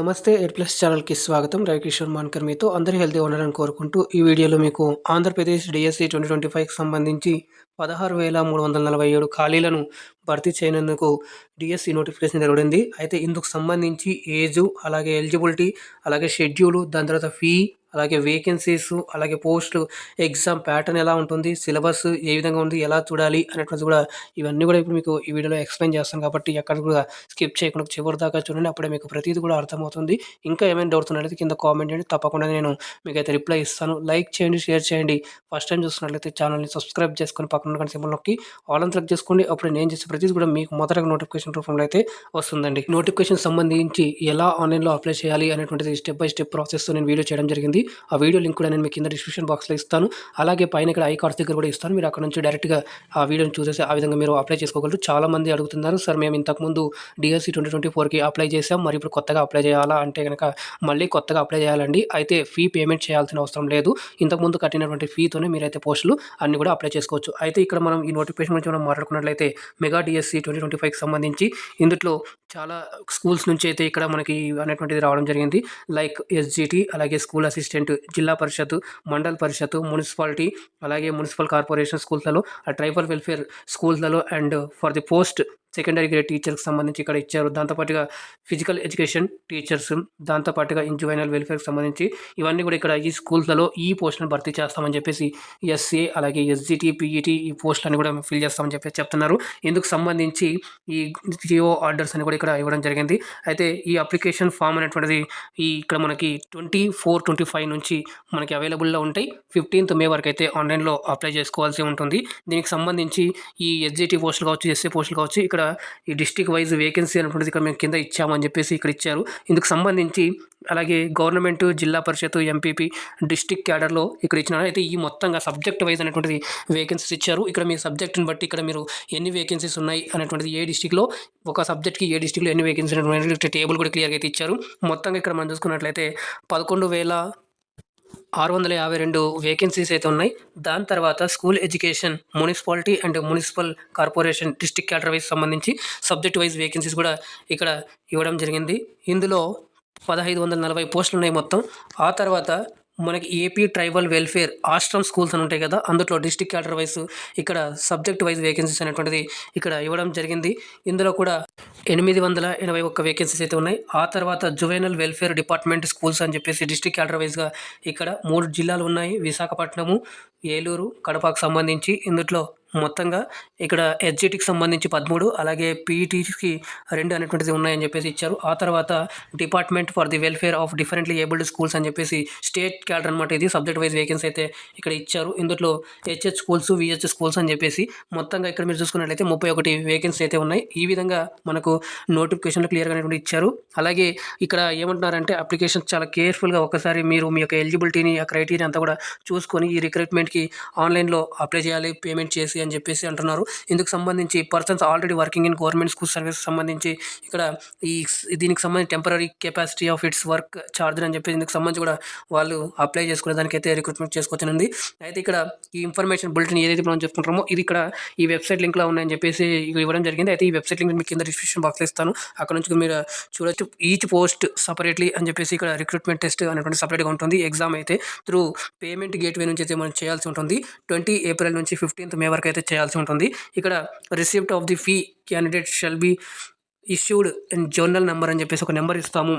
నమస్తే air plus ఛానల్కి స్వాగతం. రవికిషోర్ మాన్కర్ మీతో అందరూ హెల్తీ ఉండాలని కోరుకుంటూ ఈ వీడియోలో మీకు ఆంధ్రప్రదేశ్ డిఎస్సి ట్వంటీ ట్వంటీ ఫైవ్కి సంబంధించి పదహారు వేల మూడు వందల నలభై ఏడు ఖాళీలను భర్తీ చేయనందుకు డిఎస్సి నోటిఫికేషన్ జరగడింది అయితే ఇందుకు సంబంధించి ఏజు అలాగే ఎలిజిబిలిటీ అలాగే షెడ్యూలు దాని తర్వాత ఫీ అలాగే వేకెన్సీస్ అలాగే పోస్టు ఎగ్జామ్ ప్యాటర్న్ ఎలా ఉంటుంది సిలబస్ ఏ విధంగా ఉంది ఎలా చూడాలి అనేటువంటిది కూడా ఇవన్నీ కూడా ఇప్పుడు మీకు ఈ వీడియోలో ఎక్స్ప్లెయిన్ చేస్తాను కాబట్టి ఎక్కడ కూడా స్కిప్ చేయకుండా చివరి దాకా చూడండి అప్పుడే మీకు ప్రతిదీ కూడా అర్థమవుతుంది. ఇంకా ఏమైనా డౌట్స్ ఉన్నట్లయితే కింద కామెంట్ చేయండి తప్పకుండా నేను మీకు అయితే రిప్లై ఇస్తాను. లైక్ చేయండి షేర్ చేయండి. ఫస్ట్ టైం చూస్తున్నట్లయితే ఛానల్ని సబ్స్క్రైబ్ చేసుకొని పక్కన ఉన్న సింబల్ నొక్కి ఆల్ అని సెలెక్ట్ చేసుకోండి. అప్పుడు నేను చేసే ప్రతిదీ కూడా మీకు మొదటగా నోటిఫికేషన్ రూపంలో అయితే వస్తుందండి. నోటిఫికేషన్ సంబంధించి ఎలా ఆన్లైన్లో అప్లై చేయాలి అనేటువంటిది స్టెప్ బై స్టెప్ ప్రాసెస్తో నేను వీడియో చేయడం జరిగింది. ఆ వీడియో లింక్ కూడా నేను మీకు కింద డిస్క్రిప్షన్ బాక్స్లో ఇస్తాను. అలాగే పైన ఇక్కడ ఐ కార్డ్స్ దగ్గర కూడా ఇస్తాను. మీరు అక్కడ నుంచి డైరెక్ట్గా ఆ వీడియోని చూసేసి ఆ విధంగా మీరు అప్లై చేసుకోగలరు. చాలా మంది అడుగుతున్నారు సార్ మేము ఇంతకుముందు డిఎస్సి ట్వంటీ ట్వంటీ ఫోర్కి అప్లై చేసాం మరి ఇప్పుడు కొత్తగా అప్లై చేయాలా? అంటే కనుక మళ్ళీ కొత్తగా అప్లై చేయాలండి. అయితే ఫీ పేమెంట్ చేయాల్సిన అవసరం లేదు. ఇంతకుముందు కట్టినటువంటి ఫీతోనే మీరైతే పోస్టులు అన్ని కూడా అప్లై చేసుకోవచ్చు. అయితే ఇక్కడ మనం ఈ నోటిఫికేషన్ గురించి మనం మాట్లాడుకున్నట్లయితే మెగా డిఎస్సి ట్వంటీ ట్వంటీ ఫైవ్కి సంబంధించి ఇందులో చాలా స్కూల్స్ నుంచి అయితే ఇక్కడ మనకి అనేటువంటిది రావడం జరిగింది. లైక్ ఎస్జిటి అలాగే school assistant zilla parishad mandal parishad municipality అలాగే మున్సిపల్ కార్పొరేషన్ స్కూల్స్లలో tribal welfare స్కూల్స్లలో and for the post secondary grade టీచర్కి సంబంధించి ఇక్కడ ఇచ్చారు. దాంతోపాటుగా ఫిజికల్ ఎడ్యుకేషన్ టీచర్స్ దాంతోపాటుగా ఇంజువైనల్ వెల్ఫేర్కి సంబంధించి ఇవన్నీ కూడా ఇక్కడ ఈ స్కూల్స్లలో ఈ పోస్టులను భర్తీ చేస్తామని చెప్పేసి ఎస్ఏ అలాగే ఎస్జిటి పీఈటీ ఈ పోస్టులను కూడా ఫిల్ చేస్తామని చెప్పేసి చెప్తున్నారు. ఇందుకు సంబంధించి ఈ జియో ఆర్డర్స్ అని కూడా ఇక్కడ ఇవ్వడం జరిగింది. అయితే ఈ అప్లికేషన్ ఫామ్ అనేటువంటిది ఈ ఇక్కడ మనకి ట్వంటీ ఫోర్ ట్వంటీ ఫైవ్ నుంచి మనకి అవైలబుల్లో ఉంటాయి. ఫిఫ్టీన్త్ మే వరకు అయితే ఆన్లైన్లో అప్లై చేసుకోవాల్సి ఉంటుంది. దీనికి సంబంధించి ఈ ఎస్జిటి పోస్టులు కావచ్చు ఎస్ఏ పోస్టులు కావచ్చు ఇక్కడ ఈ డిస్టిక్ వైజ్ వేకెన్సీ అనేటువంటిది ఇక్కడ మేము కింద ఇచ్చామని చెప్పేసి ఇక్కడ ఇచ్చారు. ఇందుకు సంబంధించి అలాగే గవర్నమెంట్ జిల్లా పరిషత్ ఎంపీపీ డిస్టిక్ క్యాడర్లో ఇక్కడ ఇచ్చిన అయితే ఈ మొత్తంగా సబ్జెక్ట్ వైజ్ అనేటువంటిది వేకెన్సీస్ ఇచ్చారు. ఇక్కడ మీ సబ్జెక్ట్ని బట్టి ఇక్కడ మీరు ఎన్ని వేకెన్సీస్ ఉన్నాయి అనేటువంటిది ఏ డిస్టిక్లో ఒక సబ్జెక్ట్కి ఏ డిస్టిక్లో ఎన్ని వేకెన్సీ అనేటువంటి టేబుల్ కూడా క్లియర్గా అయితే ఇచ్చారు. మొత్తంగా ఇక్కడ మనం చూసుకున్నట్లయితే పదకొండు వేల ఆరు వందల యాభై రెండు వేకెన్సీస్ అయితే ఉన్నాయి. దాని తర్వాత school education municipality and municipal corporation district cadre wise సంబంధించి సబ్జెక్ట్ వైజ్ వేకెన్సీస్ కూడా ఇక్కడ ఇవ్వడం జరిగింది. ఇందులో పదహైదు వందల నలభై పోస్టులు ఉన్నాయి మొత్తం. ఆ తర్వాత మనకి AP tribal welfare ashram schools అని ఉంటాయి కదా అందులో డిస్టిక్ క్యాడర్ వైస్ ఇక్కడ సబ్జెక్ట్ వైజ్ వేకెన్సీస్ అనేటువంటిది ఇక్కడ ఇవ్వడం జరిగింది. ఇందులో కూడా ఎనిమిది వందల ఎనభై ఒక్క వేకెన్సీస్ అయితే ఉన్నాయి. ఆ తర్వాత జువైనల్ వెల్ఫేర్ డిపార్ట్మెంట్ స్కూల్స్ అని చెప్పేసి డిస్టిక్ క్యాడర్ వైజ్గా ఇక్కడ మూడు జిల్లాలు ఉన్నాయి. విశాఖపట్నము ఏలూరు కడపకు సంబంధించి ఇందులో మొత్తంగా ఇక్కడ ఎస్జిటికి సంబంధించి పదమూడు అలాగే పీఈటీకి రెండు అనేటువంటిది ఉన్నాయని చెప్పేసి ఇచ్చారు. ఆ తర్వాత department for the welfare of differently abled schools అని చెప్పేసి స్టేట్ క్యాడర్ అనమాట ఇది. సబ్జెక్ట్ వైజ్ వేకెన్సీ అయితే ఇక్కడ ఇచ్చారు. ఇందులో హెచ్హెచ్ స్కూల్స్ విహెచ్ స్కూల్స్ అని చెప్పేసి మొత్తంగా ఇక్కడ మీరు చూసుకున్నట్లయితే ముప్పై ఒకటి వేకెన్సీ అయితే ఉన్నాయి. ఈ విధంగా మనకు నోటిఫికేషన్లో క్లియర్గా అనేటువంటి ఇచ్చారు. అలాగే ఇక్కడ ఏమంటున్నారంటే అప్లికేషన్ చాలా కేర్ఫుల్గా ఒకసారి మీరు మీ యొక్క ఎలిజిబిలిటీని ఆ క్రైటీరియా అంతా కూడా చూసుకొని ఈ రిక్రూట్మెంట్కి ఆన్లైన్లో అప్లై చేయాలి పేమెంట్ చేసి అని చెప్పేసి అంటున్నారు. ఇందుకు సంబంధించి persons already working in government school service సంబంధించి ఇక్కడ ఈ దీనికి సంబంధించి temporary capacity of its work charge అని చెప్పేసి ఇందుకు సంబంధించి కూడా వాళ్ళు అప్లై చేసుకునే దానికైతే రిక్రూట్మెంట్ చేసుకోవచ్చునండి అయితే ఇక్కడ ఈ ఇన్ఫర్మేషన్ బులెటిన్ ఏదైతే మనం చెప్పుకుంటామో ఇది ఇక్కడ ఈ వెబ్సైట్ లింక్లో ఉన్నాయని చెప్పేసి ఇవ్వడం జరిగింది. అయితే ఈ వెబ్సైట్ లింక్ మీకు కింద డిస్క్రిప్షన్ బాక్స్లో ఇస్తాను. అక్కడ నుంచి మీరు చూడొచ్చు. ఈచ్ పోస్ట్ సపరేట్లీ అని చెప్పేసి ఇక్కడ రిక్రూట్మెంట్ టెస్ట్ అనేటువంటి సపరేట్గా ఉంటుంది. ఎగ్జామ్ అయితే త్రూ పేమెంట్ గేట్వే నుంచి అయితే మనం చేయాల్సి ఉంటుంది. ట్వంటీ ఏప్రిల్ నుంచి ఫిఫ్టీన్త్ మే వరకు అయితే చేయాల్సి ఉంటుంది. ఇక్కడ receipt of the fee candidate shall be issued and journal number అని చెప్పేసి ఒక నెంబర్ ఇస్తాము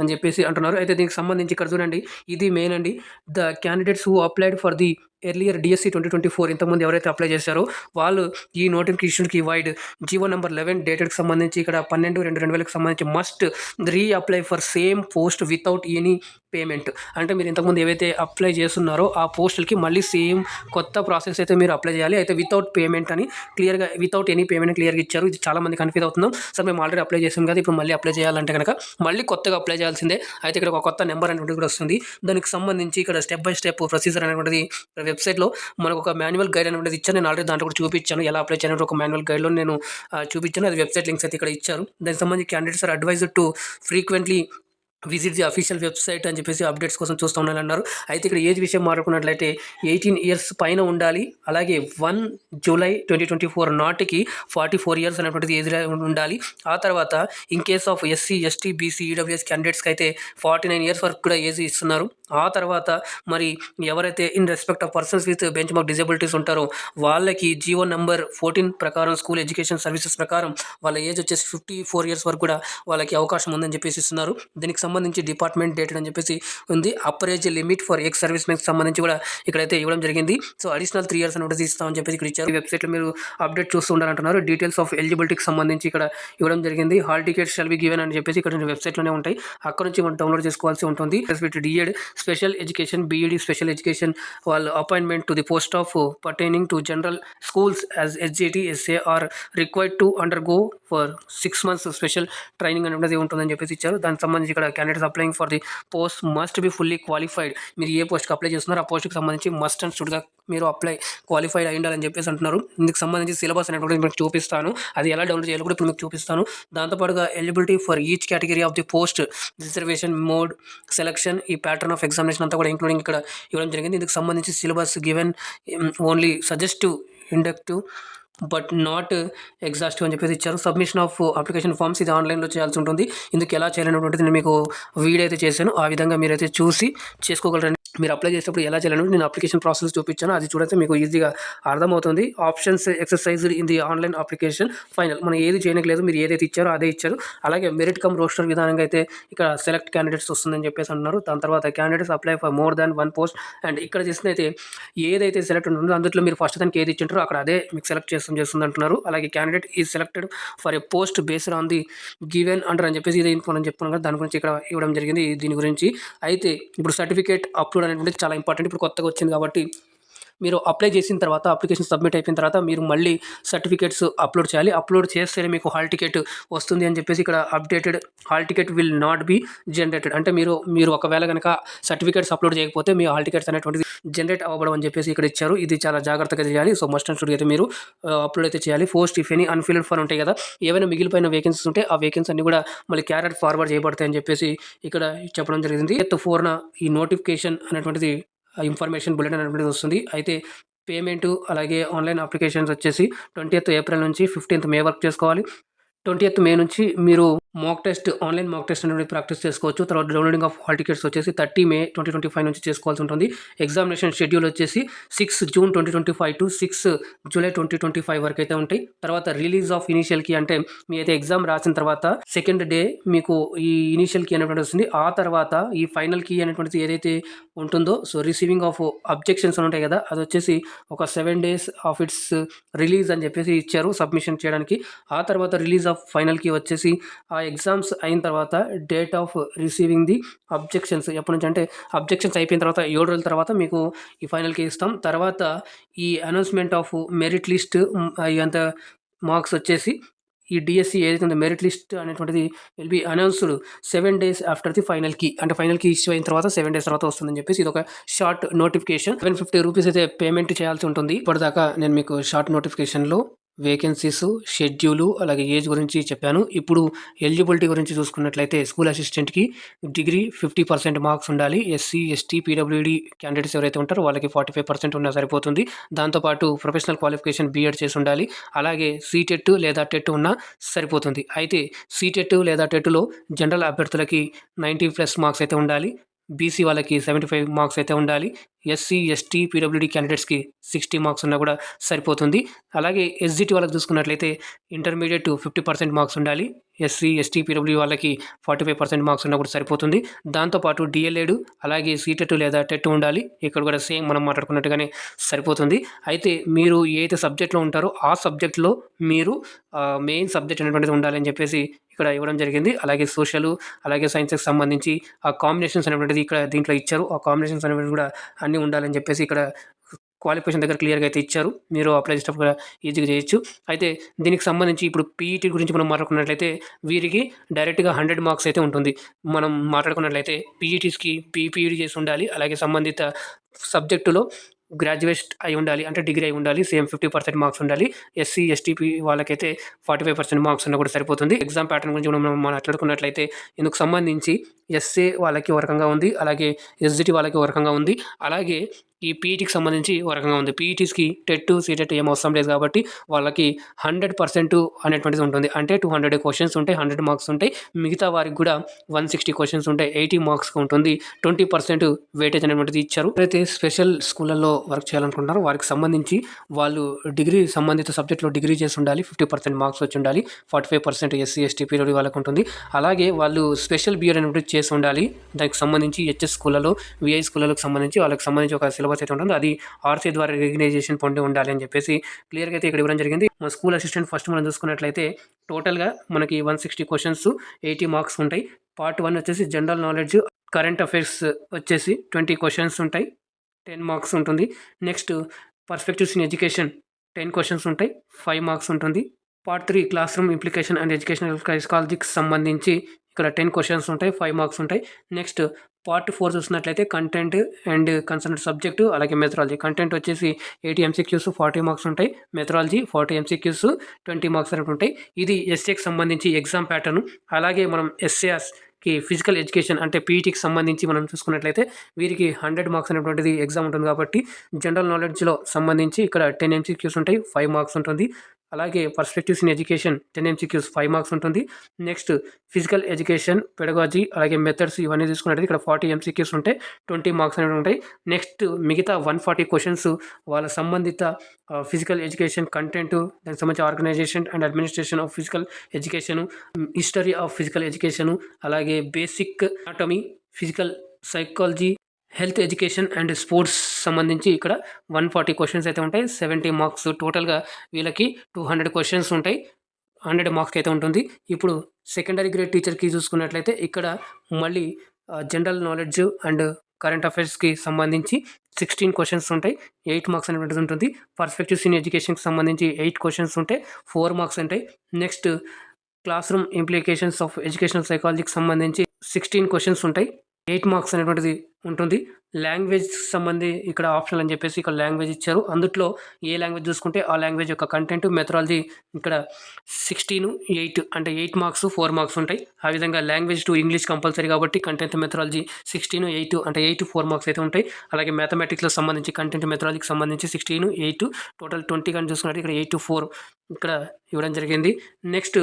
అని చెప్పేసి అంటున్నారు. అయితే దీనికి సంబంధించి ఇక్కడ చూడండి. ఇది మెయిన్ అండి. The candidates who applied for the earlier DSC twenty twenty four ఇంతకుముందు ఎవరైతే అప్లై చేశారో వాళ్ళు ఈ నోటిఫికేషన్కి వైడ్ జీవో నెంబర్ లెవెన్ డేటెడ్కి సంబంధించి ఇక్కడ పన్నెండు రెండు రెండు వేలకు సంబంధించి must re apply for same post without any payment అంటే మీరు ఇంతకుముందు ఏవైతే అప్లై చేస్తున్నారో ఆ పోస్టులకి మళ్ళీ సేమ్ కొత్త ప్రాసెస్ అయితే మీరు అప్లై చేయాలి. అయితే వితౌట్ పేమెంట్ అని క్లియర్గా వితౌట్ ఎనీ పేమెంట్ క్లియర్గా ఇచ్చారు. ఇది చాలా మంది కన్ఫ్యూజ్ అవుతున్నాం. సార్ మేము ఆల్రెడీ అప్లై చేసాం కదా ఇప్పుడు మళ్ళీ అప్లై చేయాలంటే కనుక మళ్ళీ కొత్తగా అప్లై చేయాల్సిందే. అయితే ఇక్కడ ఒక కొత్త నెంబర్ అనేటువంటిది కూడా వస్తుంది. దానికి సంబంధించి ఇక్కడ స్టెప్ బై స్టెప్ ప్రొసీజర్ అనేటువంటిది వెబ్సైట్లో మనకు ఒక మాన్యువల్ గైడ్ అనేది ఇచ్చాను. నేను ఆల్రెడీ దాంట్లో కూడా చూపించాను ఎలా అప్లై చేయాలి ఒక మాన్యువల్ గైడ్లో నేను చూపించాను అది వెబ్సైట్ లింక్స్ అయితే ఇక్కడ ఇచ్చారు. దానికి సంబంధించి candidates are advise to frequently visit the official website అని చెప్పేసి అప్డేట్స్ కోసం చూస్తూ ఉండాలి అన్నారు అయితే ఇక్కడ ఏజ్ విషయం మాట్లాడుకున్నట్లయితే ఎయిటీన్ ఇయర్స్ పైన ఉండాలి. అలాగే one July twenty twenty four నాటికి ఫార్టీ ఫోర్ ఇయర్స్ అనేటువంటిది ఏజ్ ఉండాలి. ఆ తర్వాత in case of SC ST BC EWS క్యాండిడేట్స్కి అయితే ఫార్టీ నైన్ ఇయర్స్ వరకు కూడా ఏజ్ ఇస్తున్నారు. ఆ తర్వాత మరి ఎవరైతే in respect of persons with benchmark disabilities ఉంటారో వాళ్ళకి జీవో నెంబర్ ఫోర్టీన్ ప్రకారం స్కూల్ ఎడ్యుకేషన్ సర్వీసెస్ ప్రకారం వాళ్ళ ఏజ్ వచ్చేసి ఫిఫ్టీ ఫోర్ ఇయర్స్ వరకు కూడా వాళ్ళకి అవకాశం ఉందని చెప్పేసి ఇస్తున్నారు. దీనికి సంబంధించి డిపార్ట్మెంట్ డేటెడ్ అని చెప్పేసి ఉంది. Upper age limit for ex service మెన్కి సంబంధించి కూడా ఇక్కడైతే ఇవ్వడం జరిగింది. సో అడిషనల్ త్రీ ఇయర్స్ అనేది ఇస్తామని చెప్పేసి ఇక్కడ ఇచ్చారు. వెబ్సైట్లో మీరు అప్డేట్ చూస్తూ ఉండాలంటున్నారు. డీటెయిల్స్ ఆఫ్ ఎలిజిబిలిటీకి సంబంధించి ఇక్కడ ఇవ్వడం జరిగింది. Hall ticket shall be given అని చెప్పేసి ఇక్కడ వెబ్సైట్లోనే ఉంటాయి. అక్కడ నుంచి మనం డౌన్లోడ్ చేసుకోవాల్సి ఉంటుంది. With DEd special education BEd special education వాళ్ళ appointment to the post of pertaining to general schools as SGT SA are required to undergo for six months special training అనేది ఉంటుందని చెప్పేసి ఇచ్చారు. దానికి సంబంధించి ఇక్కడ candidates applying for the post must be fully qualified మీరు ఏ పోస్ట్కి అప్లై చేస్తున్నారో ఆ పోస్ట్కి సంబంధించి మస్ట్ అండ్ షుడ్గా మీరు అప్లై క్వాలిఫైడ్ అయి ఉండాలని చెప్పేసి అంటున్నారు. ఇందుకు సంబంధించి సిలబస్ అనేటువంటి మీకు చూపిస్తాను. అది ఎలా డౌన్లోడ్ చేయాలో కూడా ఇప్పుడు మీకు చూపిస్తాను. దాంతోపాటుగా eligibility for each category of the post reservation mode selection ఈ ప్యాటర్న్ ఆఫ్ ఎగ్జామినేషన్ అంతా కూడా ఇంక్లూడింగ్ ఇక్కడ ఇవ్వడం జరిగింది. ఇందుకు సంబంధించి syllabus given only suggestive indicative but not exhaustive అని చెప్పేసి ఇచ్చారు. సబ్మిషన్ ఆఫ్ అప్లికేషన్ ఫామ్స్ ఇది ఆన్లైన్లో చేయాల్సి ఉంటుంది. ఇందుకు ఎలా చేయాలనేటువంటిది నేను మీకు వీడియో అయితే చేశాను. ఆ విధంగా మీరైతే చూసి చేసుకోగలరండి మీరు అప్లై చేసినప్పుడు ఎలా చేయాలని నేను అప్లికేషన్ ప్రాసెస్ చూపించాను. అది చూడైతే మీకు ఈజీగా అర్థమవుతుంది. Options exercise in the online application final మనం ఏది చేయనట్లేదు మీరు ఏదైతే ఇచ్చారో అదే ఇచ్చారు. అలాగే మెరిట్ కమ్ రోస్టర్ విధానంగా అయితే ఇక్కడ సెలెక్ట్ క్యాండిడేట్స్ వస్తుందని చెప్పేసి అంటున్నారు. దాని తర్వాత candidates apply for more than one post and ఇక్కడ చేసిన అయితే ఏదైతే సెలెక్ట్ ఉంటుందో అందులో మీరు ఫస్ట్ దానికి ఏది ఇచ్చింటారో అక్కడ అదే మీకు సెలెక్ట్ చేస్తుంది చేస్తుంది అంటున్నారు. అలాగే క్యాండిడేట్ ఈ selected for a post based on the given అంటారు అని చెప్పేసి ఇదే ఇన్ఫో అని చెప్పుకున్నాం కదా దాని గురించి ఇక్కడ ఇవ్వడం జరిగింది. దీని గురించి అయితే ఇప్పుడు సర్టిఫికేట్ అప్లోడ్ అనేటువంటిది చాలా ఇంపార్టెంట్ ఇప్పుడు కొత్తగా వచ్చింది కాబట్టి మీరు అప్లై చేసిన తర్వాత అప్లికేషన్ సబ్మిట్ అయిపోయిన తర్వాత మీరు మళ్ళీ సర్టిఫికేట్స్ అప్లోడ్ చేయాలి. అప్లోడ్ చేస్తేనే మీకు హాల్ టికెట్ వస్తుంది అని చెప్పేసి ఇక్కడ updated hall ticket will not be generated అంటే మీరు మీరు ఒకవేళ కనుక సర్టిఫికేట్స్ అప్లోడ్ చేయకపోతే మీ హాల్ టికెట్స్ అనేటువంటిది జనరేట్ అవ్వడం అని చెప్పేసి ఇక్కడ ఇచ్చారు. ఇది చాలా జాగ్రత్తగా చేయాలి. సో మస్ట్ అండ్ అయితే మీరు అప్లోడ్ అయితే చేయాలి. Post if any unfilled for ఉంటాయి కదా ఏవైనా మిగిలిపోయిన వేకెన్సీస్ ఉంటే ఆ వేకెన్సీ అన్ని కూడా మళ్ళీ క్యారెట్ ఫార్వర్డ్ చేయబడతాయి అని చెప్పేసి ఇక్కడ చెప్పడం జరిగింది. ఎత్తు ఫోర్న ఈ నోటిఫికేషన్ అనేటువంటిది ఇన్ఫర్మేషన్ బులెటిన్ అనేటువంటిది వస్తుంది. అయితే పేమెంటు అలాగే ఆన్లైన్ అప్లికేషన్స్ వచ్చేసి ట్వంటీ ఏప్రిల్ నుంచి ఫిఫ్టీన్త్ మే వర్క్ చేసుకోవాలి. ట్వంటీ మే నుంచి మీరు mock test online mock test అనేది ప్రాక్టీస్ చేసుకోవచ్చు. తర్వాత డౌన్లోడింగ్ ఆఫ్ హాల్ టికెట్స్ వచ్చేసి thirty May twenty twenty five నుంచి చేసుకోవాల్సి ఉంటుంది. ఎగ్జామినేషన్ షెడ్యూల్ వచ్చేసి six June twenty twenty five to six July twenty twenty five వరకు అయితే ఉంటాయి. తర్వాత రిలీజ్ ఆఫ్ ఇనిషియల్కి అంటే మీ అయితే ఎగ్జామ్ రాసిన తర్వాత సెకండ్ డే మీకు ఈ ఇనిషియల్ కీ అనేటువంటి వస్తుంది. ఆ తర్వాత ఈ ఫైనల్ కీ అనేటువంటిది ఏదైతే ఉంటుందో సో రిసీవింగ్ ఆఫ్ అబ్జెక్షన్స్ ఉంటాయి కదా అది వచ్చేసి ఒక seven days of its release అని చెప్పేసి ఇచ్చారు సబ్మిషన్ చేయడానికి. ఆ తర్వాత రిలీజ్ ఆఫ్ ఆఫ్ ఫైనల్కి వచ్చేసి ఆ ఎగ్జామ్స్ అయిన తర్వాత date of receiving the objections. ఎప్పటి నుంచి అంటే అబ్జెక్షన్స్ అయిపోయిన తర్వాత ఏడు రోజుల తర్వాత మీకు ఈ ఫైనల్కి ఇస్తాం. తర్వాత ఈ అనౌన్స్మెంట్ ఆఫ్ మెరిట్ లిస్ట్ అంత మార్క్స్ వచ్చేసి ఈ డిఎస్సి ఏదైతే ఉందో మెరిట్ లిస్ట్ అనేటువంటిది will be announced seven days after the final key అంటే ఫైనల్ కీ ఇష్యూ అయిన తర్వాత సెవెన్ డేస్ తర్వాత వస్తుందని చెప్పేసి ఇది ఒక short notification. Seven fifty rupees అయితే పేమెంట్ చేయాల్సి ఉంటుంది. ఇప్పటిదాకా నేను మీకు షార్ట్ నోటిఫికేషన్లో వేకెన్సీస్ షెడ్యూలు అలాగే ఏజ్ గురించి చెప్పాను. ఇప్పుడు ఎలిజిబిలిటీ గురించి చూసుకున్నట్లయితే స్కూల్ అసిస్టెంట్కి డిగ్రీ ఫిఫ్టీ పర్సెంట్ మార్క్స్ ఉండాలి. ఎస్సీ ఎస్టీ పీడబ్ల్యూడి క్యాండిడేట్స్ ఎవరైతే ఉంటారో వాళ్ళకి ఫార్టీ ఫైవ్ పర్సెంట్ ఉన్నా సరిపోతుంది. దాంతోపాటు ప్రొఫెషనల్ క్వాలిఫికేషన్ బీఎడ్ చేసి ఉండాలి. అలాగే సీటెట్ లేదా టెట్ ఉన్నా సరిపోతుంది. అయితే సీటెట్ లేదా టెట్లో జనరల్ అభ్యర్థులకి నైంటీ ప్లస్ మార్క్స్ అయితే ఉండాలి. బీసీ వాళ్ళకి సెవెంటీ ఫైవ్ మార్క్స్ అయితే ఉండాలి. ఎస్సీ ఎస్టీ పీడబ్ల్యూడీ క్యాండిడేట్స్కి సిక్స్టీ మార్క్స్ ఉన్నా కూడా సరిపోతుంది. అలాగే ఎస్జిటి వాళ్ళకి చూసుకున్నట్లయితే ఇంటర్మీడియట్ ఫిఫ్టీ పర్సెంట్ మార్క్స్ ఉండాలి. ఎస్సీ ఎస్టీ పీడబ్ల్యూ వాళ్ళకి ఫార్టీ ఫైవ్ పర్సెంట్ మార్క్స్ ఉన్నా కూడా సరిపోతుంది. దాంతోపాటు డిఎల్ఏడ్ అలాగే సీటెట్ లేదా టెట్ ఉండాలి. ఇక్కడ కూడా సేమ్ మనం మాట్లాడుకున్నట్టుగానే సరిపోతుంది. అయితే మీరు ఏదైతే సబ్జెక్ట్లో ఉంటారో ఆ సబ్జెక్ట్లో మీరు మెయిన్ సబ్జెక్ట్ అనేటువంటిది ఉండాలని చెప్పేసి ఇక్కడ ఇవ్వడం జరిగింది. అలాగే సోషల్ అలాగే సైన్స్కి సంబంధించి ఆ కాంబినేషన్స్ అనేటువంటిది ఇక్కడ దీంట్లో ఇచ్చారు. ఆ కాంబినేషన్స్ అనేవి కూడా అన్ని ఉండాలని చెప్పేసి ఇక్కడ క్వాలిఫికేషన్ దగ్గర క్లియర్గా అయితే ఇచ్చారు. మీరు అప్లై చేసేటప్పుడు కూడా ఈజీగా చేయొచ్చు. అయితే దీనికి సంబంధించి ఇప్పుడు పీఈటీ గురించి మనం మాట్లాడుకున్నట్లయితే వీరికి డైరెక్ట్గా హండ్రెడ్ మార్క్స్ అయితే ఉంటుంది. మనం మాట్లాడుకున్నట్లయితే పీఈటీస్కి పీపీఈడి చేసి ఉండాలి. అలాగే సంబంధిత సబ్జెక్టులో గ్రాడ్యుయేట్ అయి ఉండాలి అంటే డిగ్రీ అయి ఉండాలి సేమ్ ఫిఫ్టీ పర్సెంట్ మార్క్స్ ఉండాలి. ఎస్సీ ఎస్టీపీ వాళ్ళకైతే ఫార్టీ ఫైవ్ పర్సెంట్ మార్క్స్ ఉన్నా కూడా సరిపోతుంది. ఎగ్జామ్ ప్యాటర్న్ గురించి మనం మాట్లాడుకున్నట్లయితే ఇందుకు సంబంధించి ఎస్ఏ వాళ్ళకి ఒక రకంగా ఉంది అలాగే ఎస్జిటి వాళ్ళకి ఒక రకంగా ఉంది. అలాగే ఈ పీఈటీకి సంబంధించి ఒక రకంగా ఉంది. పీఈటీస్కి టెట్ సీటెట్ ఏం అవసరం లేదు కాబట్టి వాళ్ళకి హండ్రెడ్ పర్సెంట్ అనేటువంటిది ఉంటుంది. అంటే టూ హండ్రెడ్ క్వశ్చన్స్ ఉంటాయి హండ్రెడ్ మార్క్స్ ఉంటాయి. మిగతా వారికి కూడా వన్ సిక్స్టీ క్వశ్చన్స్ ఉంటాయి ఎయిటీ మార్క్స్ ఉంటుంది. ట్వంటీ పర్సెంట్ వెయిటేజ్ అనేటువంటిది ఇచ్చారు. అయితే స్పెషల్ స్కూళ్ళల్లో వర్క్ చేయాలనుకుంటున్నారు వారికి సంబంధించి వాళ్ళు డిగ్రీ సంబంధిత సబ్జెక్ట్లో డిగ్రీ చేసి ఉండాలి ఫిఫ్టీ పర్సెంట్ మార్క్స్ వచ్చి ఉండాలి forty five percent SC ST period వాళ్ళకు ఉంటుంది. అలాగే వాళ్ళు స్పెషల్ బియర్ అనేటువంటి చేసి ఉండాలి. దానికి సంబంధించి హెచ్ఎస్ స్కూళ్ళలో విఐ స్కూళ్ళకి సంబంధించి వాళ్ళకి సంబంధించి ఒక సిలబస్ అయితే ఉంటుంది అది ఆర్సీ ద్వారా రికగ్నైజేషన్ పొంది ఉండాలి అని చెప్పేసి క్లియర్గా అయితే ఇక్కడ ఇవ్వడం జరిగింది. మన స్కూల్ అసిస్టెంట్ ఫస్ట్ మనం చూసుకున్నట్లయితే టోటల్గా మనకి one sixty questions eighty marks ఉంటాయి. పార్ట్ వన్ వచ్చేసి జనరల్ నాలెడ్జ్ కరెంట్ అఫైర్స్ వచ్చేసి ట్వంటీ క్వశ్చన్స్ ఉంటాయి టెన్ మార్క్స్ ఉంటుంది. Next perspectives in education ten questions ఉంటాయి ఫైవ్ మార్క్స్ ఉంటుంది. Part three classroom implication and educational సైకాలజీకి సంబంధించి ఇక్కడ టెన్ క్వశ్చన్స్ ఉంటాయి ఫైవ్ మార్క్స్ ఉంటాయి. నెక్స్ట్ పార్ట్ ఫోర్ చూసినట్లయితే కంటెంట్ అండ్ కన్సర్న్ సబ్జెక్టు అలాగే మెథరాలజీ కంటెంట్ వచ్చేసి ఎయిటీ ఎంసీక్యూస్ ఫార్టీ మార్క్స్ ఉంటాయి. Methodology forty MCQs twenty marks అనేవి ఉంటాయి. ఇది ఎస్ఏకి సంబంధించి ఎగ్జామ్ ప్యాటర్న్ అలాగే మనం ఎస్ఏఎస్కి ఫిజికల్ ఎడ్యుకేషన్ అంటే పీఈటీకి సంబంధించి మనం చూసుకున్నట్లయితే వీరికి హండ్రెడ్ మార్క్స్ అనేటువంటిది ఎగ్జామ్ ఉంటుంది కాబట్టి జనరల్ నాలెడ్జ్లో సంబంధించి ఇక్కడ టెన్ ఎంసీక్యూస్ ఉంటాయి. ఫైవ్ మార్క్స్ ఉంటుంది. అలాగే perspectives in education ten MCQs five marks ఉంటుంది. నెక్స్ట్ ఫిజికల్ ఎడ్యుకేషన్ పెడగాజీ అలాగే మెథడ్స్ ఇవన్నీ తీసుకున్నట్టు ఇక్కడ ఫార్టీ ఎంసీక్యూస్ ఉంటాయి ట్వంటీ మార్క్స్ అనేవి ఉంటాయి. నెక్స్ట్ మిగతా వన్ ఫార్టీ క్వశ్చన్స్ వాళ్ళ సంబంధిత ఫిజికల్ ఎడ్యుకేషన్ కంటెంట్ దానికి సంబంధించి organization and administration of physical education history of physical education అలాగే basic anatomy physical psychology health education and sports సంబంధించి ఇక్కడ వన్ ఫార్టీ క్వశ్చన్స్ అయితే ఉంటాయి. సెవెంటీ మార్క్స్ టోటల్గా వీళ్ళకి టూ హండ్రెడ్ క్వశ్చన్స్ ఉంటాయి. హండ్రెడ్ మార్క్స్ అయితే ఉంటుంది. ఇప్పుడు సెకండరీ గ్రేడ్ టీచర్కి చూసుకున్నట్లయితే ఇక్కడ మళ్ళీ జనరల్ నాలెడ్జ్ అండ్ కరెంట్ అఫైర్స్కి సంబంధించి సిక్స్టీన్ క్వశ్చన్స్ ఉంటాయి. ఎయిట్ మార్క్స్ అనేటువంటిది ఉంటుంది. పర్స్పెక్టివ్స్ ఇన్ ఎడ్యుకేషన్కి సంబంధించి ఎయిట్ క్వశ్చన్స్ ఉంటాయి. ఫోర్ మార్క్స్ ఉంటాయి. Next classroom implications of educational సైకాలజీకి సంబంధించి సిక్స్టీన్ క్వశ్చన్స్ ఉంటాయి. ఎయిట్ మార్క్స్ అనేటువంటిది ఉంటుంది. లాంగ్వేజ్ సంబంధి ఇక్కడ ఆప్షన్ అని చెప్పేసి ఇక్కడ లాంగ్వేజ్ ఇచ్చారు. అందుట్లో ఏ లాంగ్వేజ్ చూసుకుంటే ఆ లాంగ్వేజ్ యొక్క కంటెంట్ మెథడాలజీ ఇక్కడ సిక్స్టీన్ ఎయిట్ అంటే ఎయిట్ మార్క్స్ ఫోర్ మార్క్స్ ఉంటాయి. ఆ విధంగా లాంగ్వేజ్ టు ఇంగ్లీష్ కంపల్సరీ కాబట్టి కంటెంట్ మెథడాలజీ సిక్స్టీన్ ఎయిట్ అంటే ఎయిట్ ఫోర్ మార్క్స్ అయితే ఉంటాయి. అలాగే మ్యాథమెటిక్స్లో సంబంధించి కంటెంట్ మెథడాలజీకి సంబంధించి సిక్స్టీన్ ఎయిట్ టోటల్ ట్వంటీ కానీ చూసుకున్నట్టు ఇక్కడ ఎయిట్ ఫోర్ ఇక్కడ ఇవ్వడం జరిగింది. నెక్స్ట్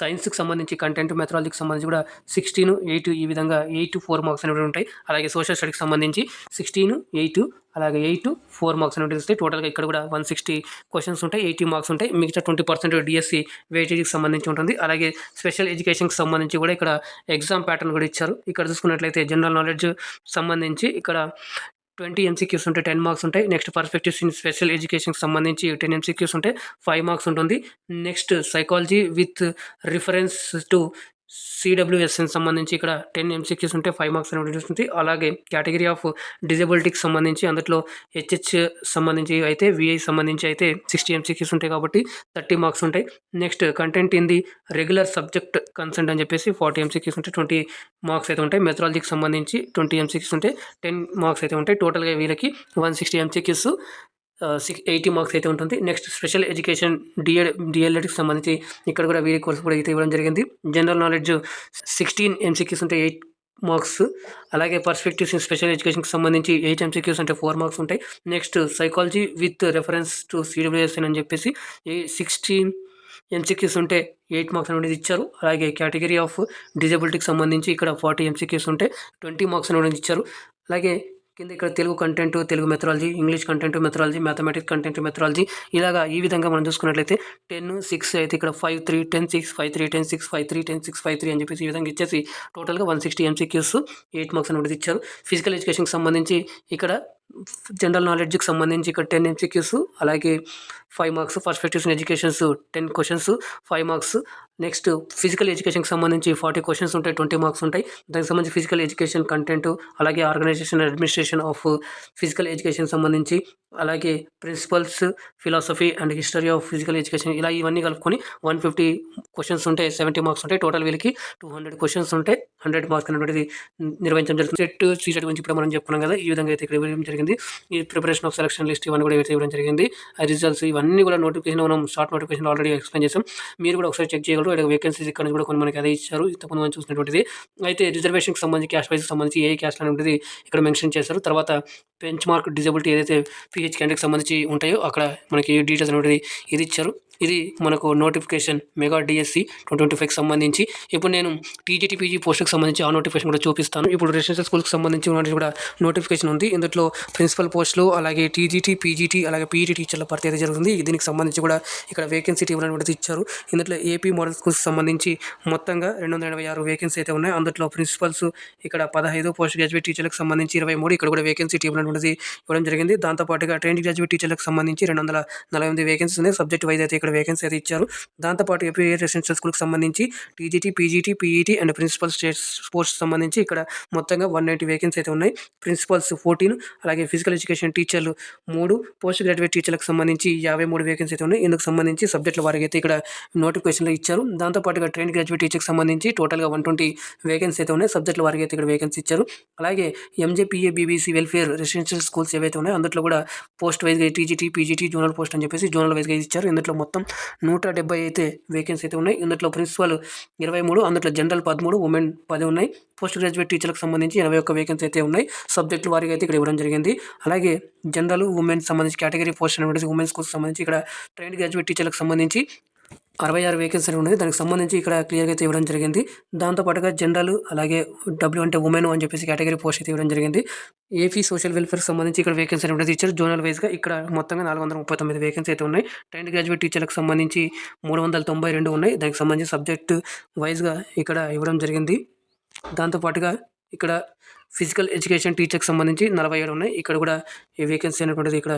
సైన్స్కి సంబంధించి కంటెంట్ మెథడాలజీకి సంబంధించి కూడా సిక్స్టీన్ ఎయిట్ ఈ విధంగా ఎయిట్ ఫోర్ మార్క్స్ అనేవి ఉంటాయి. అలాగే సోషల్ స్టడీకి సంబంధించి సిక్స్టీన్ ఎయిట్ అలాగే ఎయిట్ ఫోర్ మార్క్స్ అనేవి వస్తాయి టోటల్గా ఇక్కడ కూడా వన్ సిక్స్టీ క్వశ్చన్స్ ఉంటాయి ఎయిటీ మార్క్స్ ఉంటాయి. మిగతా ట్వంటీ పర్సెంట్ డిఎస్సి వెయిటేజ్కి సంబంధించి ఉంటుంది. అలాగే స్పెషల్ ఎడ్యుకేషన్కి సంబంధించి కూడా ఇక్కడ ఎగ్జామ్ ప్యాటర్న్ కూడా ఇచ్చారు. ఇక్కడ చూసుకున్నట్లయితే జనరల్ నాలెడ్జ్ సంబంధించి ఇక్కడ ట్వంటీ ఎంసీక్యూస్ ఉంటాయి టెన్ మార్క్స్ ఉంటాయి. నెక్స్ట్ పర్స్పెక్టివ్స్ ఇన్ స్పెషల్ ఎడ్యుకేషన్కి సంబంధించి టెన్ ఎంసీక్యూస్ ఉంటాయి ఫైవ్ మార్క్స్ ఉంటుంది. Next psychology with reference to CWSN సంబంధించి ఇక్కడ టెన్ ఎంసీక్యూస్ ఉంటే ఫైవ్ మార్క్స్ అనేవి ఉంటుంది అలాగే కేటగిరీ ఆఫ్ డిజబిలిటీకి సంబంధించి అందులో హెచ్హెచ్ సంబంధించి అయితే విఐ సంబంధించి అయితే సిక్స్టీ ఎంసీక్యూస్ ఉంటాయి కాబట్టి థర్టీ మార్క్స్ ఉంటాయి. Next content in the regular subject concerned అని చెప్పేసి ఫార్టీ ఎంసీక్యూస్ ఉంటే ట్వంటీ మార్క్స్ అయితే ఉంటాయి. మెథడాలజీకి సంబంధించి ట్వంటీ ఎంసీక్యూస్ ఉంటాయి టెన్ మార్క్స్ అయితే ఉంటాయి. టోటల్గా వీళ్ళకి one sixty MCQs six eighty marks అయితే ఉంటుంది. నెక్స్ట్ స్పెషల్ ఎడ్యుకేషన్ డిఎడ్ డిఎల్ఎడ్కి సంబంధించి ఇక్కడ కూడా వీరి కోర్సు కూడా అయితే ఇవ్వడం జరిగింది. జనరల్ నాలెడ్జ్ సిక్స్టీన్ ఎంసీక్యూస్ ఉంటాయి ఎయిట్ మార్క్స్ అలాగే పర్స్పెక్టివ్స్ ఇన్ స్పెషల్ ఎడ్యుకేషన్కి సంబంధించి ఎయిట్ ఎంసీక్యూస్ అంటే ఫోర్ మార్క్స్ ఉంటాయి. Next psychology with reference to CWSN అని చెప్పేసి ఏ సిక్స్టీన్ ఎంసీక్యూస్ ఉంటే ఎయిట్ మార్క్స్ అనేది ఇచ్చారు. అలాగే కేటగిరీ ఆఫ్ డిజబిలిటీకి సంబంధించి ఇక్కడ ఫార్టీ ఎంసీక్యూస్ ఉంటే ట్వంటీ మార్క్స్ అనేది ఇచ్చారు. అలాగే కింద ఇక్కడ Telugu content Telugu methodology English content methodology mathematics content methodology ఇలాగా ఈ విధంగా మనం చూసుకున్నట్లయితే టెన్ సిక్స్ అయితే ఇక్కడ five three ten six five three ten six five three ten six five three అని చెప్పేసి ఈ విధంగా ఇచ్చేసి టోటల్గా one sixty MCQs eighty marks అనేది ఇచ్చారు. ఫిజికల్ ఎడ్యుకేషన్కి సంబంధించి ఇక్కడ జనరల్ నాలెడ్జ్కి సంబంధించి ఇక్కడ టెన్ ఎంసీక్యూస్ అలాగే five marks perspectives in educations ten questions five marks next physical ఎడ్యుకేషన్కి సంబంధించి ఫార్టీ క్వశ్చన్స్ ఉంటాయి ట్వంటీ మార్క్స్ ఉంటాయి. దానికి సంబంధించి ఫిజికల్ ఎడ్యుకేషన్ కంటెంట్ అలాగే organization administration of physical education సంబంధించి అలాగే principles philosophy and history of physical education ఇలా ఇవన్నీ కలుపుకొని వన్ ఫిఫ్టీ క్వశ్చన్స్ ఉంటాయి సెవెంటీ మార్క్స్ ఉంటాయి టోటల్ వీళ్ళకి టూ హండ్రెడ్ క్వశ్చన్స్ ఉంటాయి హండ్రెడ్ మార్క్స్ అనేటువంటిది నిర్వహించడం జరుగుతుంది. సెట్ సీసెట్ గురించి ఇప్పుడు మనం చెప్పుకున్నాం కదా ఈ విధంగా అయితే ఇక్కడ ఇవ్వడం జరిగింది. ఈ ప్రిపరేషన్ ఆఫ్ సెలక్షన్ లిస్ట్ ఇవన్నీ కూడా అయితే ఇవ్వడం జరిగింది. ఆ రిజల్ట్స్ ఇవన్నీ కూడా నోటిఫికేషన్ మనం షార్ట్ నోటిఫికేషన్ ఆల్రెడీ ఎక్స్ప్లెయిన్ చేసాం. మీరు కూడా ఒకసారి చెక్ చేయగలరు. ఇక్కడ వేకెన్సీస్ ఇక్కడ కూడా కొన్ని మనకి అదే ఇచ్చారు. ఇంతకుముందు మనం చూసినటువంటిది. అయితే రిజర్వేషన్కి సంబంధించి క్యాష్ వైజ్కి సంబంధించి ఏ క్యాష్ అనేటువంటిది ఇక్కడ మెన్షన్ చేశారు. తర్వాత బెంచ్ మార్క్ డిజబిలిటీ ఏదైతే పిహెచ్ క్యాండిడేట్కి సంబంధించి ఉంటాయో అక్కడ మనకి డీటెయిల్స్ అనేవి ఇది ఇచ్చారు. ఇది మనకు notification mega DSC twenty twenty ఫైవ్కి సంబంధించి. ఇప్పుడు నేను టీజీటీ పీజీ పోస్ట్కి సంబంధించి ఆ నోటిఫికేషన్ కూడా చూపిస్తాను. ఇప్పుడు రెసిడెన్షియల్ స్కూల్కి సంబంధించి ఉన్నటువంటి కూడా నోటిఫికేషన్ ఉంది. ఇందులో ప్రిన్సిపల్ పోస్టులు అలాగే టీజీటీ పీజీటీ అలాగే పీఈటీ టీచర్ల భర్తీ అయితే జరుగుతుంది. దీనికి సంబంధించి కూడా ఇక్కడ వేకెన్సీ ఇవ్వడం అనేది ఇచ్చారు. ఇందులో ఏపీ మోడల్ స్కూల్స్ సంబంధించి మొత్తంగా రెండు వందల ఎనభై ఆరు వేకెన్సీ అయితే ఉన్నాయి. అందులో ప్రిన్సిపల్స్ ఇక్కడ పదహైదు పోస్ట్ గ్రాడ్యుయేట్ టీచర్లకు సంబంధించి ఇరవై మూడు ఇక్కడ కూడా వేకెన్సీ టీమ్ అనేది ఇవ్వడం జరిగింది. దాంతోపాటుగా ట్రైనింగ్ గ్రాడ్యుయేట్ టీచర్లకు సంబంధించి రెండు వందల నలభై ఎనిమిది వేకెన్సీ ఉన్నాయి. సబ్జెక్ట్ వైజ్ అయితే ఇక్కడ వేకెన్సీ అయితే ఇచ్చారు. దాంతోపాటు ఏపీ రెసిడెన్షియల్ స్కూల్కి సంబంధించి TGT PGT PET and principal state sports సంబంధించి ఇక్కడ మొత్తంగా వన్ నైంటీ వేకెన్సీ అయితే ఉన్నాయి. ప్రిన్సిపల్స్ ఫోర్టీన్ అలాగే ఫిజికల్ ఎడ్యుకేషన్ టీచర్లు మూడు పోస్ట్ గ్రాడ్యుయేట్ టీచర్లకు సంబంధించి యాభై మూడు వేకెన్సీ అయితే ఉన్నాయి. ఇందుకు సంబంధించి సబ్జెక్టుల వారికి అయితే ఇక్కడ నోటిఫికేషన్లో ఇచ్చారు. దాంతోపాటుగా ట్రైన్ గ్రాడ్యుయేట్ టీచర్కి సంబంధించి టోటల్గా వన్ ట్వంటీ వేకెన్సీ అయితే ఉన్నాయి. సబ్జెక్టుల వారికి అయితే ఇక్కడ వేకెన్సీ ఇచ్చారు. అలాగే MJPA BBC welfare residential schools ఏవైతే ఉన్నాయో అందులో కూడా పోస్ట్ వైజ్గా టీజీటీ పీజీటీ జోనల్ పోస్ట్ అని చెప్పేసి జోనల్ వైజ్గా ఇచ్చారు. ఇందులో మొత్తం నూట డెబ్బై అయితే వేకెన్సీ అయితే ఉన్నాయి. ఇందులో ప్రిన్సిపల్ ఇరవై మూడు అందులో జనరల్ పదమూడు ఉమెన్ పది ఉన్నాయి. పోస్ట్ గ్రాడ్యుయేట్ టీచర్లకు సంబంధించి ఎనభై ఒక్క వేకెన్సీ అయితే ఉన్నాయి. సబ్జెక్టుల వారికి అయితే ఇక్కడ ఇవ్వడం జరిగింది. అలాగే జనరల్ ఉమెన్ సంబంధించి కేటగిరీ పోస్ట్ అనేటువంటి ఉమెన్స్కు సంబంధించి ఇక్కడ ట్రైన్ గ్రాడ్యుయేట్ టీచర్లకు సంబంధించి అరవై ఆరు వేకెన్సీ ఉన్నది దానికి సంబంధించి ఇక్కడ క్లియర్గా అయితే ఇవ్వడం జరిగింది. దాంతోపాటుగా జనరల్ అలాగే డబ్ల్యూ అంటే ఉమెన్ అని చెప్పేసి కేటగిరీ పోస్ట్ అయితే ఇవ్వడం జరిగింది. ఏపీ సోషల్ వెల్ఫేర్ సంబంధించి ఇక్కడ వేకెన్సీ అనేది ఇచ్చారు జోనల్ వైజ్గా ఇక్కడ మొత్తంగా నాలుగు వందల ముప్పై తొమ్మిది వేకెన్సీ అయితే ఉన్నాయి. ట్రైన్ గ్రాడ్యుయేట్ టీచర్లకు సంబంధించి మూడు వందల తొంభై రెండు ఉన్నాయి. దానికి సంబంధించి సబ్జెక్ట్ వైజ్గా ఇక్కడ ఇవ్వడం జరిగింది. దాంతోపాటుగా ఇక్కడ ఫిజికల్ ఎడ్యుకేషన్ టీచర్కి సంబంధించి నలభై ఏడు ఉన్నాయి. ఇక్కడ కూడా ఈ వేకెన్సీ అనేటువంటిది ఇక్కడ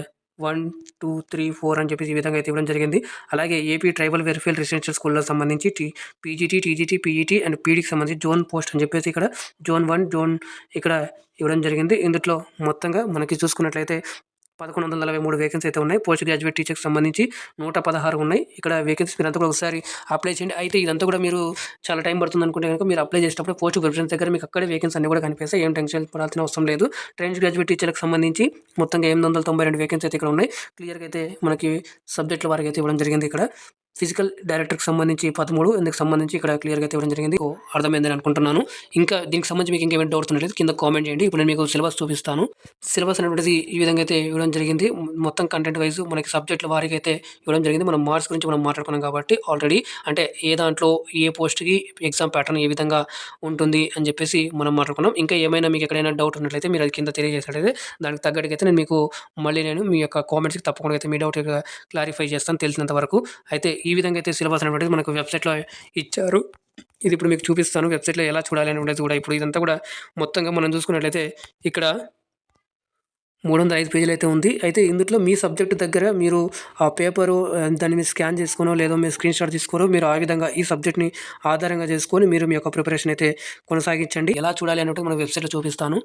వన్ టూ త్రీ ఫోర్ అని చెప్పేసి ఈ విధంగా అయితే ఇవ్వడం జరిగింది. అలాగే ఏపీ ట్రైబల్ వెల్ఫేర్ రెసిడెన్షియల్ స్కూల్లో సంబంధించి T PGT TGT PET and పీడీకి సంబంధించి జోన్ పోస్ట్ అని చెప్పేసి ఇక్కడ జోన్ వన్ జోన్ ఇక్కడ ఇవ్వడం జరిగింది. ఇందులో మొత్తంగా మనకి చూసుకున్నట్లయితే పదకొండు వందల నలభై మూడు వేకెన్సీ అయితే ఉన్నాయి. పోస్ట్ గ్రాడ్యుయేట్ టీచర్కి సంబంధించి నూట పదహారు ఉన్నాయి. ఇక్కడ వేకెన్సీ మీరు అంతా కూడా ఒకసారి అప్లై చేయండి. అయితే ఇదంతా కూడా మీరు చాలా టైం పడుతుంది అనుకుంటే కనుక మీరు అప్లై చేసేటప్పుడు పోస్ట్ ప్రిఫరెన్స్ దగ్గర మీకు అక్కడే వేకెన్సీ అన్ని కూడా కనిపిస్తాయి. ఏం టెన్షన్ పడాల్సిన అవసరం లేదు. ట్రైన్ గ్రాడ్యుయేట్ టీచర్లకు సంబంధించి మొత్తంగా ఎనిమిది వందల తొంభై రెండు వేకెన్సీ అయితే ఇక్కడ ఉన్నాయి. క్లియర్గా అయితే మనకి సబ్జెక్టుల వారికి అయితే ఇవ్వడం జరిగింది ఇక్కడ. ఫిజికల్ డైరెక్టర్కి సంబంధించి పదమూడు ఇందుకు సంబంధించి ఇక్కడ క్లియర్గా అయితే ఇవ్వడం జరిగింది. అర్థమైందని అనుకుంటున్నాను. ఇంకా దీనికి సంబంధించి మీకు ఇంకేమైనా డౌట్స్ ఉన్నట్లయితే కింద కామెంట్ చేయండి. ఇప్పుడు నేను మీకు సిలబస్ చూపిస్తాను. సిలబస్ అనేటువంటిది ఈ విధంగా అయితే ఇవ్వడం జరిగింది. మొత్తం కంటెంట్ వైజ్ మనకి సబ్జెక్టుల వారికి అయితే ఇవ్వడం జరిగింది. మనం మార్క్స్ గురించి మనం మాట్లాడుకున్నాం కాబట్టి ఆల్రెడీ అంటే ఏ దాంట్లో ఏ పోస్ట్కి ఎగ్జామ్ ప్యాటర్న్ ఏ విధంగా ఉంటుంది అని చెప్పేసి మనం మాట్లాడుకున్నాం. ఇంకా ఏమైనా మీకు ఎక్కడైనా డౌట్ ఉన్నట్లయితే మీరు అది కింద తెలియజేసినట్లయితే దానికి తగ్గట్టుగా అయితే నేను మీకు మళ్ళీ నేను మీ యొక్క కామెంట్స్కి తప్పకుండా అయితే మీ డౌట్ క్లారిఫై చేస్తాను తెలిసినంత వరకు. అయితే ఈ ఈ విధంగా అయితే సిలబస్ అనేటువంటిది మనకు వెబ్సైట్లో ఇచ్చారు. ఇది ఇప్పుడు మీకు చూపిస్తాను. వెబ్సైట్లో ఎలా చూడాలి అనేది కూడా ఇప్పుడు ఇదంతా కూడా మొత్తంగా మనం చూసుకున్నట్లయితే ఇక్కడ మూడు వందల ఐదు పేజీలు అయితే ఉంది. అయితే ఇందులో మీ సబ్జెక్ట్ దగ్గర మీరు ఆ పేపరు దాన్ని మీరు స్కాన్ చేసుకోనో లేదో మీరు స్క్రీన్ షాట్ తీసుకోరో మీరు ఆ విధంగా ఈ సబ్జెక్ట్ని ఆధారంగా చేసుకొని మీరు మీ యొక్క ప్రిపరేషన్ అయితే కొనసాగించండి. ఎలా చూడాలి అన్నట్టు మన వెబ్సైట్లో చూపిస్తాను.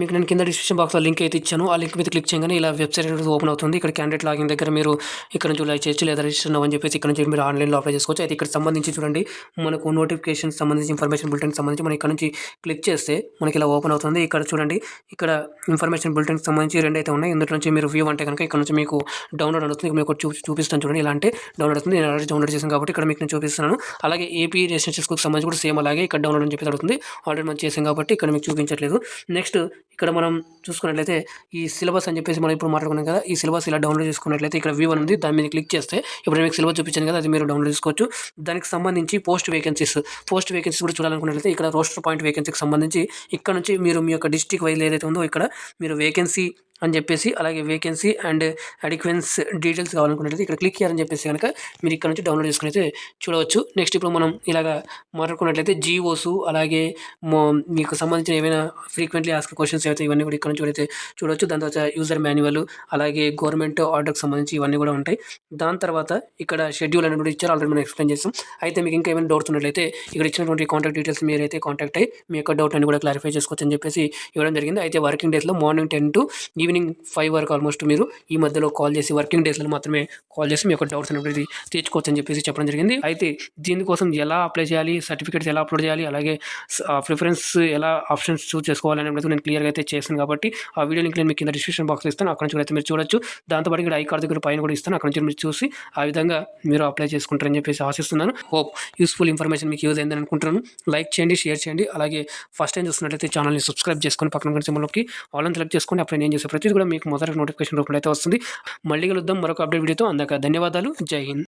మీకు నేను కింద డిస్క్రిప్షన్ బాక్స్లో లింక్ అయితే ఇచ్చాను. ఆ లింక్ మీద క్లిక్ చేయగానే ఇలా వెబ్సైట్ అనేది ఓపెన్ అవుతుంది. ఇక్కడ క్యాండిడేట్ లాగిన్ దగ్గర మీరు ఇక్కడ నుంచి లైక్ చేయొచ్చు లేదా రిజిస్టర్ అని చెప్పేసి ఇక్కడ నుంచి మీరు ఆన్లైన్లో అప్లై చేసుకోవచ్చు. అయితే ఇక్కడ సంబంధించి చూడండి మనకు నోటిఫికేషన్ సంబంధించి ఇన్ఫర్మేషన్ బులెటిన్ సంబంధించి మనం ఇక్కడ నుంచి క్లిక్ చేస్తే మనకి ఇలా ఓపెన్ అవుతుంది. ఇక్కడ చూడండి ఇక్కడ ఇన్ఫర్మేషన్ బులెటిన్ సంబంధించి రెండు అయితే ఉన్నాయి. ఇందులో నుంచి మీరు వ్యూ అంటే కనుక ఇక్కడ నుంచి మీకు డౌన్లోడ్ అవుతుంది మీకు చూ చూపిస్తాను చూడండి ఇలా అంటే డౌన్లోడ్ అవుతుంది నేను ఆల్రెడీ డౌన్లోడ్ చేశాను కాబట్టి ఇక్కడ మీకు నేను చూపిస్తున్నాను. అలాగే ఏపీ రెసిడెన్షియల్ సంబంధించి కూడా సేమ్ అలాగే ఇక్కడ డౌన్లోడ్ అని చెప్పి అడుగుతుంది. ఆల్రెడీ మనం చేసాం కాబట్టి ఇక్కడ మీకు చూపించట్లేదు. నెక్స్ట్ ఇక్కడ మనం చూసుకున్నట్లయితే ఈ సిలబస్ అని చెప్పేసి మనం ఇప్పుడు మాట్లాడుకున్నాం కదా ఈ సిలబస్ ఇలా డౌన్లోడ్ చేసుకున్నట్లయితే ఇక్కడ వ్యూ ఉంది. దాని మీద క్లిక్ చేస్తే ఇప్పుడు మీకు సిలబస్ చూపించాను కదా అది మీరు డౌన్లోడ్ చేసుకోవచ్చు. దానికి సంబంధించి పోస్ట్ వేకెన్సీస్ పోస్ట్ వేకెన్సీస్ కూడా చూడాలనుకున్నట్లయితే ఇక్కడ రోస్టర్ పాయింట్ వేకెన్సీకి సంబంధించి ఇక్కడ నుంచి మీరు మీ యొక్క డిస్టిక్ వైజ్ ఏదైతే ఉందో ఇక్కడ మీరు వేకెన్సీ అని చెప్పేసి అలాగే వేకెన్సీ అండ్ అడిక్వెన్స్ డీటెయిల్స్ కావాలనుకున్నట్లయితే ఇక్కడ క్లిక్ చేయాలని చెప్పేసి కనుక మీరు ఇక్కడ నుంచి డౌన్లోడ్ చేసుకుని అయితే చూడవచ్చు. నెక్స్ట్ ఇప్పుడు మనం ఇలాగా మాట్లాడుకున్నట్లయితే జీఓస్ అలాగే మీకు సంబంధించిన ఏమైనా ఫ్రీక్వెంట్లీ ఆస్క్ క్వశ్చన్స్ అయితే ఇవన్నీ కూడా ఇక్కడ నుంచి అయితే చూడవచ్చు. దాని తర్వాత యూజర్ మాన్యువల్ అలాగే గవర్నమెంట్ ఆర్డర్కి సంబంధించి ఇవన్నీ కూడా ఉంటాయి. దాని తర్వాత ఇక్కడ షెడ్యూల్ అనేది కూడా ఇచ్చారు. ఆల్రెడీ మనం ఎక్స్ప్లెయిన్ చేస్తాం అయితే మీకు ఇంకా ఏమైనా డౌట్స్ ఉన్నట్లయితే ఇక్కడ ఇచ్చినటువంటి కాంటాక్ట్ డీటెయిల్స్ మీరైతే కాంటాక్ట్ అయ్యి మీ యొక్క డౌట్ అని కూడా క్లారిఫై చేసుకోవచ్చు అని చెప్పేసి ఇవ్వడం జరిగింది. అయితే వర్కింగ్ డేస్లో morning ten to evening five వరకు ఆల్మోస్ట్ మీరు ఈ మధ్యలో కాల్ చేసి వర్కింగ్ డేస్లో మాత్రమే కాల్ చేసి మీ యొక్క డౌట్స్ అనేది తీర్చుకోవచ్చు అని చెప్పేసి చెప్పడం జరిగింది. అయితే దీనికోసం ఎలా అప్లై చేయాలి సర్టిఫికేట్స్ ఎలా అప్లోడ్ చేయాలి అలాగే ప్రిఫరెన్స్ ఎలా ఆప్షన్స్ చూస్ చేసుకోవాలి అనేది నేను క్లియర్గా అయితే చేస్తాను కాబట్టి ఆ వీడియో లింక్ నేను మీకు కింద డిస్క్రిప్షన్ బాక్స్ ఇస్తాను. అక్కడ నుంచి అయితే మీరు చూడొచ్చు. దాంతోపాటు ఇక్కడ ఐ కార్డ్ దగ్గర పైన కూడా ఇస్తాను. అక్కడ నుంచి మీరు చూసి ఆ విధంగా మీరు అప్లై చేసుకుంటారని చెప్పేసి ఆశిస్తున్నాను. హోప్ యూస్ఫుల్ ఇన్ఫర్మేషన్ మీకు యూజ్ అయిందని అనుకుంటున్నాను. లైక్ చేయండి షేర్ చేయండి. అలాగే ఫస్ట్ టైం చూస్తున్నట్లయితే ఛానల్ని సబ్స్క్రైబ్ చేసుకొని పక్కన కూడా వాళ్ళని సెలెక్ట్ చేసుకోండి అప్పుడు నేను చేసే ప్రతిదీ కూడా మీకు మొదటి నోటిఫికేషన్ రూపంలో అయితే వస్తుంది. మళ్ళీ కలుద్దాం. మరొక అప్డేట్ వీడియోతో. అందాక ధన్యవాదాలు. జై హింద్.